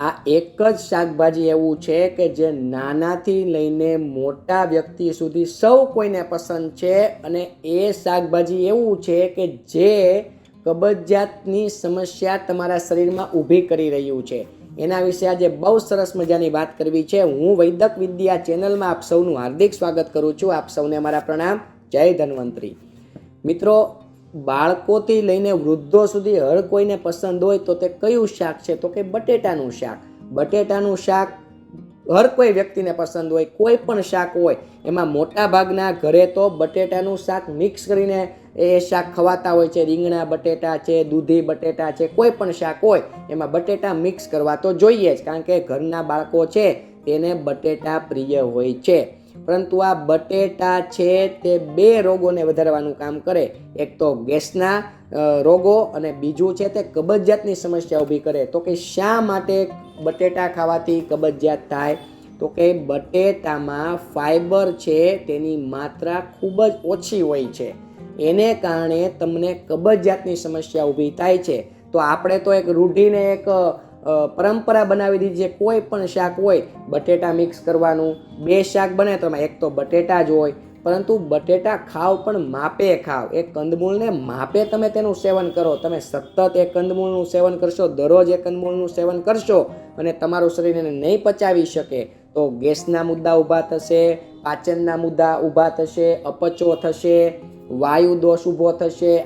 આ એક જ શાકભાજી એવું છે કે જે નાનાથી લઈને મોટા વ્યક્તિ સુધી સૌ કોઈને પસંદ છે અને એ શાકભાજી એવું છે કે જે કબજિયાતની સમસ્યા તમારા શરીરમાં ઊભી કરી રહ્યું છે. એના વિશે આજે બહુ સરસ મજાની વાત કરવી છે. હું વૈદક વિદ્યા ચેનલમાં આપ સૌનું હાર્દિક સ્વાગત કરું છું. આપ સૌને મારા પ્રણામ. જય ધન્વંતરી. મિત્રો બાળકોથી લઈને વૃદ્ધો સુધી હર કોઈને પસંદ હોય તો તે કયું શાક છે? તો કે બટેટાનું શાક. બટેટાનું શાક હર કોઈ વ્યક્તિને પસંદ હોય, કોઈ પણ શાક હોય, એમાં મોટા ભાગના ઘરે તો બટેટાનું શાક મિક્સ કરીને એ શાક ખવાતા હોય છે. રીંગણા બટેટા છે, દૂધી બટેટા છે, કોઈ પણ શાક હોય, એમાં બટેટા મિક્સ કરવા તો જોઈએ જ, કારણ કે ઘરના બાળકો છે, તેને બટેટા પ્રિય હોય છે. પરંતુ આ બટેટા છે તે બે રોગોને વધારવાનું કામ કરે. એક તો ગેસના રોગો અને બીજું છે તે કબજિયાતની સમસ્યા ઊભી કરે. તો કે શા માટે બટેટા ખાવાથી કબજિયાત થાય? તો કે બટેટામાં ફાઈબર છે તેની માત્રા ખૂબ જ ઓછી હોય છે. એને કારણે તમને કબજિયાતની સમસ્યા ઊભી થાય છે. તો આપણે તો એક રૂઢીને એક પરંપરા બનાવી દીધી છે, કોઈ પણ શાક હોય, બટેટા મિક્સ કરવાનું. બે શાક બને તો એમાં એક તો બટેટા જ હોય. પરંતુ બટેટા ખાવ પણ માપે ખાવ. એ કંદમૂળને માપે તમે તેનું સેવન કરો. તમે સતત એ કંદમૂળનું સેવન કરશો, દરરોજ એ કંદમૂળનું સેવન કરશો અને તમારું શરીર એને નહીં પચાવી શકે, તો ગેસના મુદ્દા ઊભા થશે, પાચનના મુદ્દા ઊભા થશે, અપચો થશે વાયુ દોષ ઊભો થશે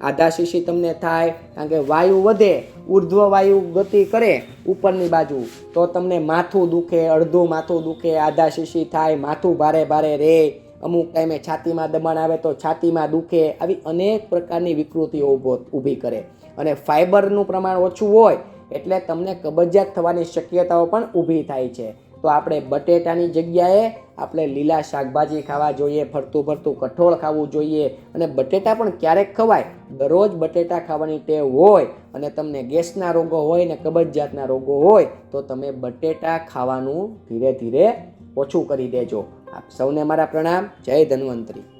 આધાશીછી આધાશીશી તમને થાય, કારણ કે વાયુ વધે, ઉર્ધ્વ વાયુ ગતિ કરે ઉપરની બાજુ. તો તમને માથું દુખે, અડધું માથું દુખે આધા શીશી થાય, માથું ભારે ભારે રહે અમુક ટાઈમે છાતીમાં દબાણ આવે તો છાતીમાં દુખે. આવી અનેક પ્રકારની વિકૃતિઓ ઊભી કરે. અને ફાઇબરનું પ્રમાણ ઓછું હોય, એટલે તમને કબજિયાત થવાની શક્યતાઓ પણ ઊભી થાય છે. તો આપણે બટેટાની જગ્યાએ આપણે લીલા શાકભાજી ખાવા જોઈએ ફરતું ફરતું કઠોળ ખાવું જોઈએ અને બટેટા પણ ક્યારેક ખવાય. દરરોજ બટેટા ખાવાની ટેવ હોય અને તમને ગેસના રોગો હોય ને કબજિયાતના રોગો હોય, તો તમે બટેટા ખાવાનું ધીરે ધીરે ઓછું કરી દેજો. આપ સૌને મારા પ્રણામ. જય ધન્વંતરી.